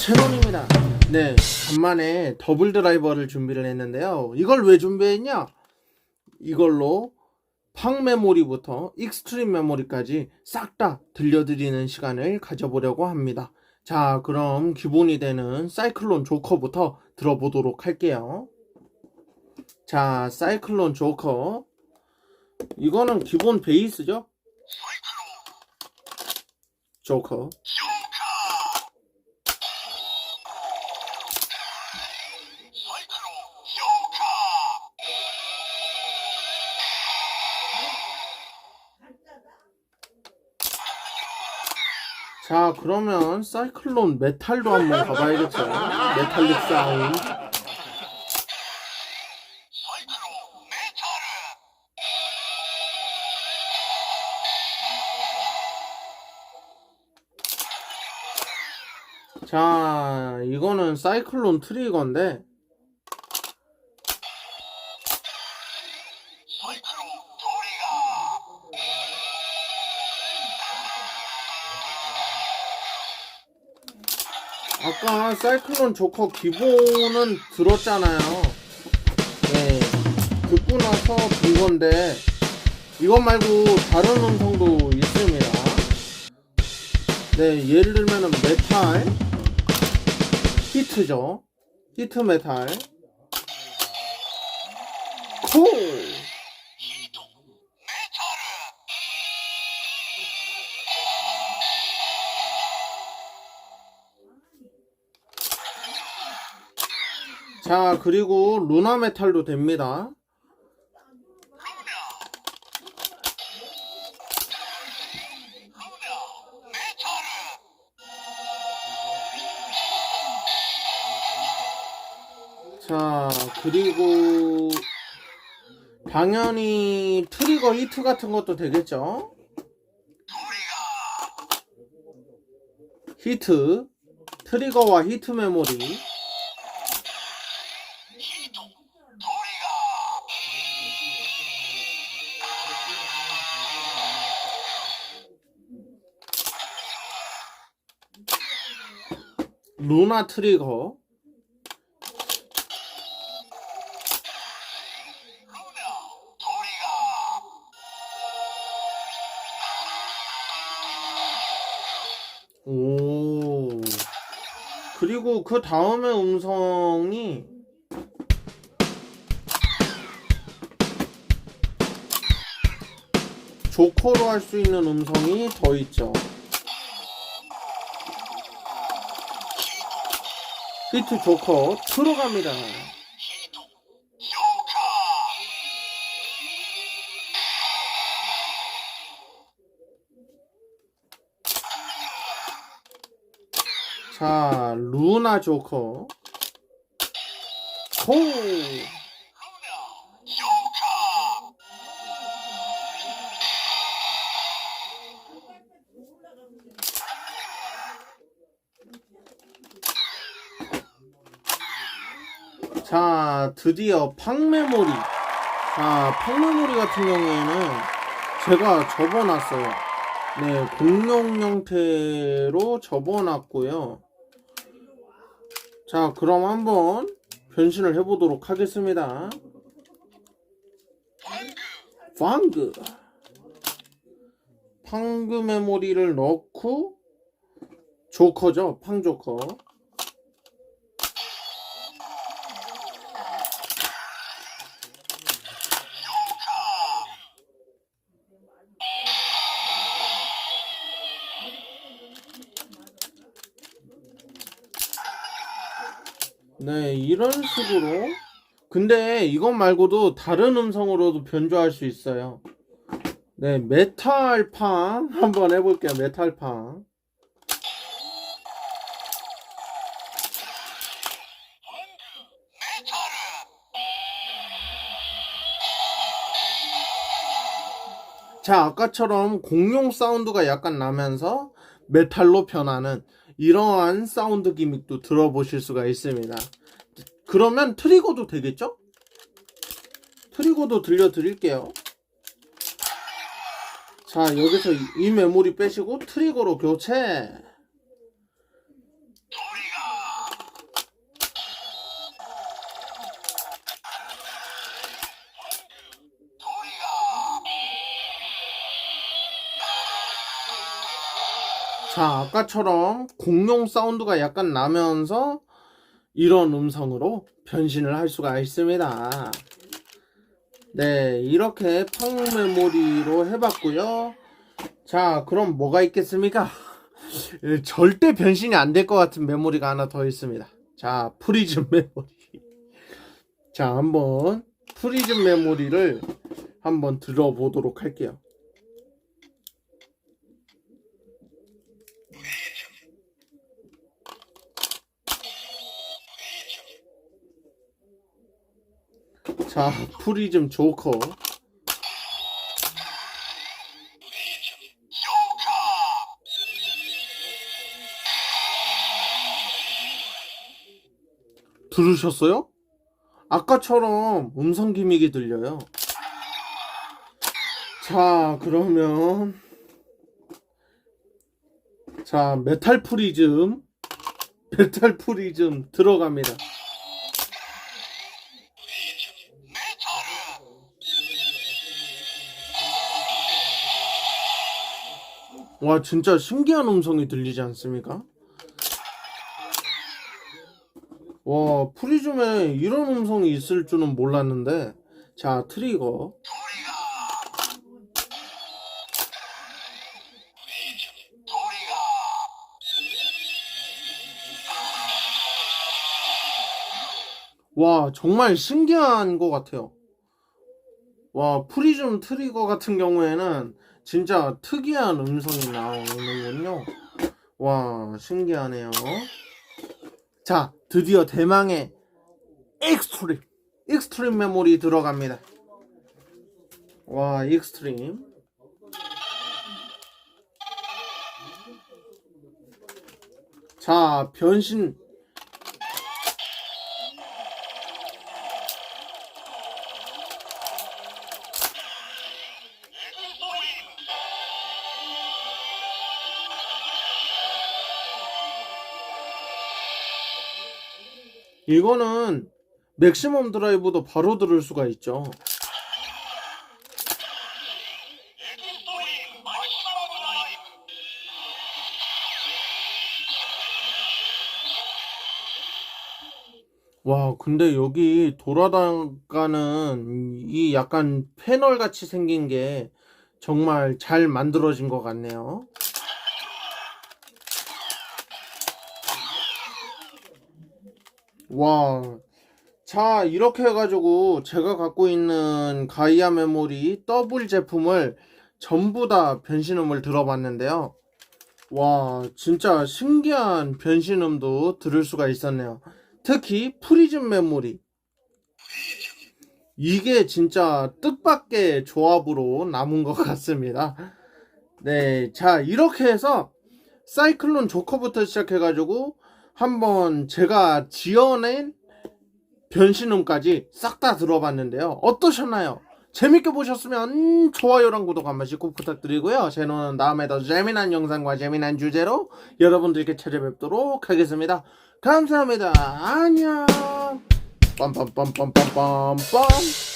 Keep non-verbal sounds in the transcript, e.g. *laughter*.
채널입니다. 네, 간만에 더블 드라이버를 준비를 했는데요. 이걸 왜 준비했냐? 이걸로 팡 메모리부터 익스트림 메모리까지 싹 다 들려드리는 시간을 가져보려고 합니다. 자, 그럼 기본이 되는 사이클론 조커부터 들어보도록 할게요. 자, 사이클론 조커. 이거는 기본 베이스죠? 조커. 자, 그러면 사이클론 메탈도 한번 가봐야겠죠. 메탈릭 사운드. 자, 이거는 사이클론 트리거인데, 아까 사이클론 조커 기본은 들었잖아요. 네. 듣고 나서 본 건데, 이것 말고 다른 음성도 있습니다. 네, 예를 들면은 메탈, 히트죠. 히트 메탈. 코! 자, 그리고 루나 메탈도 됩니다. 자, 그리고 당연히 트리거 히트 같은 것도 되겠죠? 히트, 트리거와 히트 메모리. 루나 트리거. 오. 그리고 그 다음에 음성이 조커로 할 수 있는 음성이 더 있죠. 히트 조커 들어갑니다. 자, 루나 조커. 호! 자, 드디어 팡메모리. 자, 팡메모리 같은 경우에는 제가 접어놨어요. 네, 공룡 형태로 접어놨고요. 자, 그럼 한번 변신을 해보도록 하겠습니다. 방그. 팡그 메모리를 넣고, 조커죠, 팡조커. 네, 이런 식으로. 근데 이것 말고도 다른 음성으로도 변조할 수 있어요. 네, 메탈팡 한번 해볼게요. 메탈팡. 자, 아까처럼 공룡 사운드가 약간 나면서 메탈로 변하는 이러한 사운드 기믹도 들어보실 수가 있습니다. 그러면 트리거도 되겠죠? 트리거도 들려드릴게요. 자, 여기서 이- 이 메모리 빼시고 트리거로 교체. 자, 아까처럼 공룡 사운드가 약간 나면서 이런 음성으로 변신을 할 수가 있습니다. 네, 이렇게 펑 메모리로 해봤고요. 자, 그럼 뭐가 있겠습니까? *laughs* 예, 절대 변신이 안 될 것 같은 메모리가 하나 더 있습니다. 자, 프리즘 메모리. 자, 한번 프리즘 메모리를 한번 들어보도록 할게요. 자, 프리즘 조커. 들으셨어요? 아까처럼 음성 기믹이 들려요. 자, 그러면 자, 메탈 프리즘 *laughs* 메탈 프리즘 들어갑니다. 와, 진짜 신기한 음성이 들리지 않습니까? 와, 프리즘에 이런 음성이 있을 줄은 몰랐는데. 자, 트리거. 와, 정말 신기한 것 같아요. 와, 프리즘 트리거 같은 경우에는 진짜 특이한 음성이 나오는군요. 와, 신기하네요. 자, 드디어 대망의 익스트림, 익스트림 메모리 들어갑니다. 와, 익스트림. 자, 변신. 이거는 맥시멈 드라이브도 바로 들을 수가 있죠. 와, 근데 여기 돌아가는 이 약간 패널 같이 생긴 게 정말 잘 만들어진 것 같네요. 와. 자, 이렇게 해가지고 제가 갖고 있는 가이아 메모리 더블 제품을 전부 다 변신음을 들어봤는데요. 와, 진짜 신기한 변신음도 들을 수가 있었네요. 특히 프리즘 메모리. 이게 진짜 뜻밖의 조합으로 남은 것 같습니다. 네, 자, 이렇게 해서 사이클론 조커부터 시작해가지고 한번 제가 지어낸 변신음까지 싹 다 들어봤는데요. 어떠셨나요? 재밌게 보셨으면 좋아요랑 구독 한 번씩 꼭 부탁드리고요. 제노는 다음에 더 재미난 영상과 재미난 주제로 여러분들께 찾아뵙도록 하겠습니다. 감사합니다. 안녕. 빰빰빰빰빰빰빰